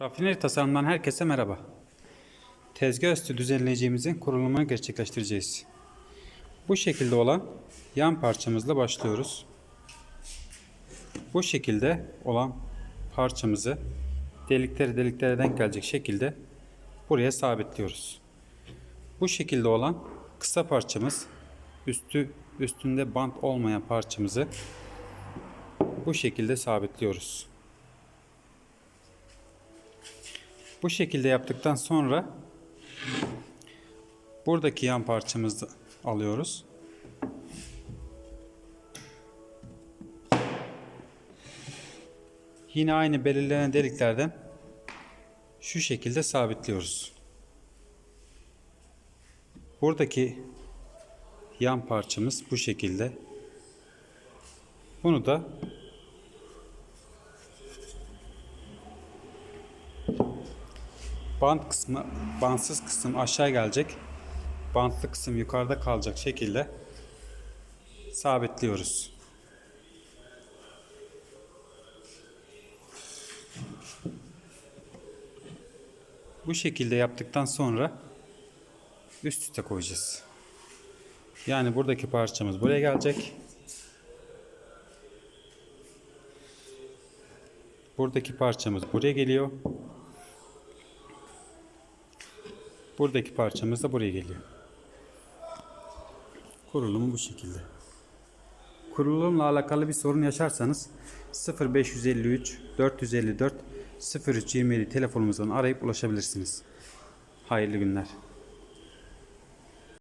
Rafineri tasarımdan herkese merhaba. Tezgah üstü düzenleyicimizin kurulumunu gerçekleştireceğiz. Bu şekilde olan yan parçamızla başlıyoruz. Bu şekilde olan parçamızı delikleri deliklere denk gelecek şekilde buraya sabitliyoruz. Bu şekilde olan kısa parçamız üstü üstünde bant olmayan parçamızı bu şekilde sabitliyoruz. Bu şekilde yaptıktan sonra buradaki yan parçamızı alıyoruz. Yine aynı belirlenen deliklerden şu şekilde sabitliyoruz. Buradaki yan parçamız bu şekilde. Bunu da bant kısmı, bantsız kısım aşağı gelecek. Bantlı kısım yukarıda kalacak şekilde sabitliyoruz. Bu şekilde yaptıktan sonra üst üste koyacağız. Yani buradaki parçamız buraya gelecek. Buradaki parçamız buraya geliyor. Buradaki parçamız da buraya geliyor. Kurulumu bu şekilde. Kurulumla alakalı bir sorun yaşarsanız 0553 454 0327 telefonumuzdan arayıp ulaşabilirsiniz. Hayırlı günler.